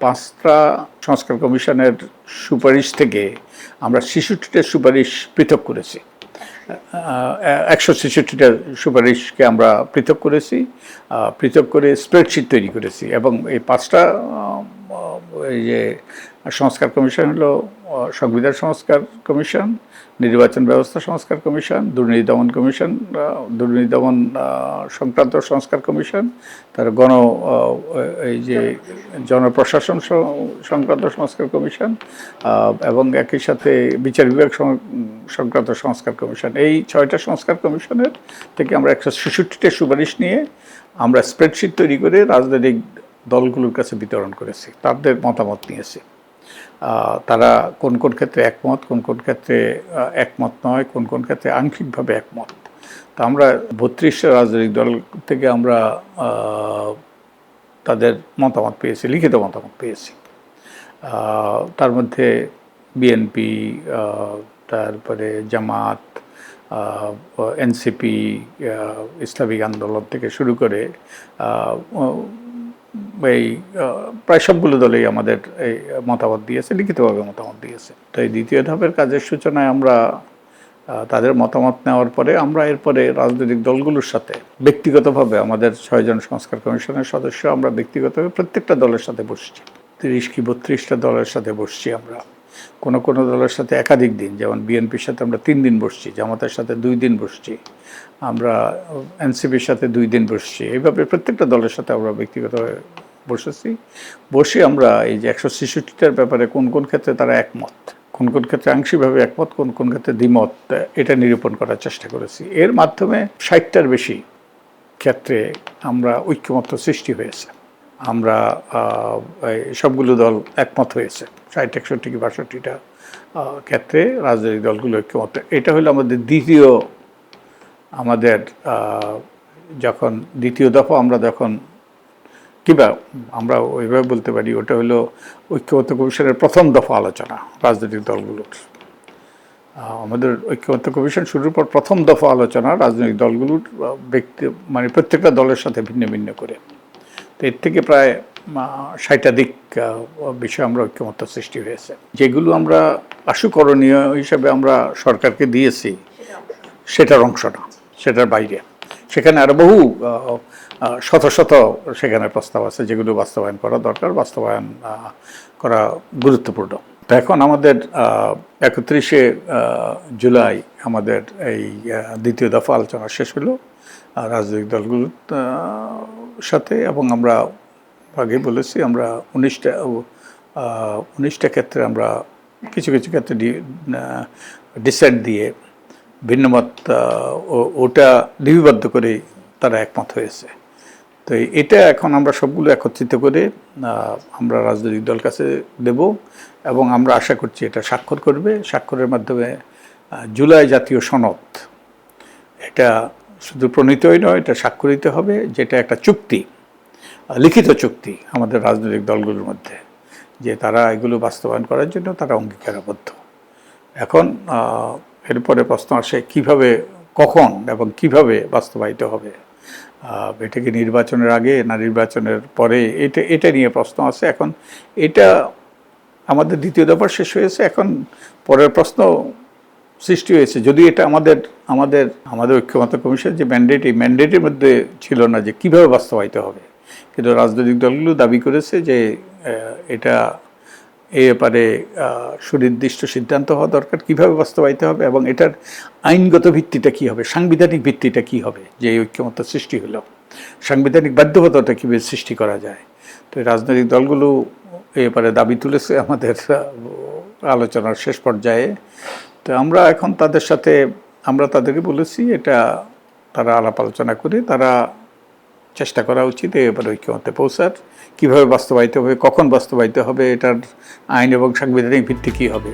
পাঁচটা সংস্কার কমিশনের সুপারিশ থেকে আমরা ছেষট্টিটা সুপারিশ পৃথক করেছি। একশো ছেষট্টিটা সুপারিশকে আমরা পৃথক করেছি পৃথক করে স্প্রেডশিট তৈরি করেছি এবং এই পাঁচটা আহ, যে সংস্কার কমিশন হলো সংবিধান সংস্কার কমিশন, নির্বাচন ব্যবস্থা সংস্কার কমিশন, দুর্নীতি দমন কমিশন দুর্নীতি দমন সংক্রান্ত সংস্কার কমিশন, তার গণ এই যে জনপ্রশাসন সংক্রান্ত সংস্কার কমিশন এবং একই সাথে বিচার বিভাগ সংক্রান্ত সংস্কার কমিশন। এই ছয়টা সংস্কার কমিশনের থেকে আমরা একশো ছেষট্টিটা সুপারিশ নিয়ে আমরা স্প্রেডশিট তৈরি করে রাজনৈতিক দলগুলোর কাছে বিতরণ করেছি, তাদের মতামত নিয়েছি। তারা কোন কোন ক্ষেত্রে একমত, কোন কোন ক্ষেত্রে একমত নয়, কোন কোন ক্ষেত্রে আংশিকভাবে একমত। তা আমরা বত্রিশটা রাজনৈতিক দল থেকে আমরা তাদের মতামত পেয়েছি, লিখিত মতামত পেয়েছি। তার মধ্যে বিএনপি তারপরে জামাত এনসিপি ইসলামিক আন্দোলন থেকে শুরু করে এই প্রায় সবগুলো দলেই আমাদের এই মতামত দিয়েছে, লিখিতভাবে মতামত দিয়েছে। তো এই দ্বিতীয় ধাপের কাজের সূচনায় আমরা তাদের মতামত নেওয়ার পরে আমরা এরপরে রাজনৈতিক দলগুলোর সাথে, ব্যক্তিগতভাবে আমাদের ছয়জন সংস্কার কমিশনের সদস্য, আমরা ব্যক্তিগতভাবে প্রত্যেকটা দলের সাথে বসছি। তিরিশ কি বত্রিশটা দলের সাথে বসছি আমরা। কোনো কোনো দলের সাথে একাধিক দিন, যেমন বিএনপির সাথে আমরা তিন দিন বসছি, জামাতের সাথে দুই দিন বসছি, আমরা এনসিপির সাথে দুই দিন বসছি, এইভাবে প্রত্যেকটা দলের সাথে আমরা ব্যক্তিগতভাবে বসেছি। বসে আমরা এই যে একশো ছেষট্টিটার ব্যাপারে কোন কোন ক্ষেত্রে তারা একমত, কোন কোন ক্ষেত্রে আংশিকভাবে একমত, কোন কোন ক্ষেত্রে দ্বিমত, এটা নিরূপণ করার চেষ্টা করেছি। এর মাধ্যমে ষাটটার বেশি ক্ষেত্রে আমরা ঐক্যমত্য সৃষ্টি হয়েছে। আমরা সবগুলো দল একমত হয়েছে। ষাট, একষট্টি কি বাষট্টিটা ক্ষেত্রে রাজনৈতিক দলগুলো ঐক্যমত এটা হলো আমাদের দ্বিতীয়, আমাদের যখন দ্বিতীয় দফা আমরা যখন কিংবা আমরা ওইভাবে বলতে পারি, ওটা হলো ঐক্যমত্য কমিশনের প্রথম দফা আলোচনা রাজনৈতিক দলগুলোর। আমাদের ঐক্যমত্য কমিশন শুরুর পর প্রথম দফা আলোচনা রাজনৈতিক দলগুলোর ব্যক্তি মানে প্রত্যেকটা দলের সাথে ভিন্ন ভিন্ন করে। তো এর থেকে প্রায় ষাটাধিক বিষয় আমরা ঐক্যমত্য সৃষ্টি হয়েছে। যেগুলো আমরা আশুকরণীয় হিসাবে আমরা সরকারকে দিয়েছি, সেটার অংশ না, সেটার বাইরে। সেখানে আরও বহু শত শত সেখানে প্রস্তাব আছে যেগুলো বাস্তবায়ন করা দরকার, বাস্তবায়ন করা গুরুত্বপূর্ণ। তো এখন আমাদের একত্রিশে জুলাই আমাদের এই দ্বিতীয় দফা আলোচনা শেষ হলো। রাজনৈতিক দলগুলোর সাথে এবং আমরা আগে বলেছি আমরা উনিশটা উনিশটা ক্ষেত্রে আমরা কিছু কিছু ক্ষেত্রে ডিসাইড দিয়ে ভিন্নমত ওটা লিপিবদ্ধ করে তারা একমত হয়েছে। তো এটা এখন আমরা সবগুলো একত্রিত করে আমরা রাজনৈতিক দল কাছে দেব এবং আমরা আশা করছি এটা স্বাক্ষর করবে। স্বাক্ষরের মাধ্যমে জুলাই জাতীয় সনদ, এটা শুধু প্রণীতই নয়, এটা স্বাক্ষরিত হবে, যেটা একটা চুক্তি লিখিত চুক্তি আমাদের রাজনৈতিক দলগুলোর মধ্যে, যে তারা এগুলো বাস্তবায়ন করার জন্য তারা অঙ্গীকারাবদ্ধ। এখন এরপরে প্রশ্ন আসে, কীভাবে, কখন এবং কীভাবে বাস্তবায়িত হবে? এটা কি নির্বাচনের আগে না নির্বাচনের পরে? এটা এটা নিয়ে প্রশ্ন আছে এখন এটা আমাদের দ্বিতীয় দফা শেষ হয়েছে, এখন পরের প্রশ্ন সৃষ্টি হয়েছে। যদি এটা আমাদের আমাদের আমাদের ঐক্যমত্য কমিশন যে ম্যান্ডেট এই ম্যান্ডেটের মধ্যে ছিল না যে কীভাবে বাস্তবায়িত হবে। কিন্তু রাজনৈতিক দলগুলো দাবি করেছে যে এটা এ ব্যাপারে সুনির্দিষ্ট সিদ্ধান্ত হওয়া দরকার। কীভাবে বাস্তবায়িত হবে এবং এটার আইনগত ভিত্তিটা কি হবে? সাংবিধানিক ভিত্তিটা কি হবে? যে ঐক্যমত্য সৃষ্টি হলো। সাংবিধানিক বাধ্যবাধকতা কীভাবে সৃষ্টি করা যায়? তো রাজনৈতিক দলগুলো এ ব্যাপারে দাবি তুলেছে আমাদের আলোচনার শেষ পর্যায়ে। তো আমরা এখন তাদের সাথে, আমরা তাদেরকে বলেছি এটা তারা আলাপ আলোচনা করে তারা চেষ্টা করা উচিত, এ ব্যাপারে ঐক্যমত্যে পৌঁছার। কীভাবে বাস্তবায়িত হবে, কখন বাস্তবায়িত হবে, এটার আইন এবং সাংবিধানিক ভিত্তি কী হবে?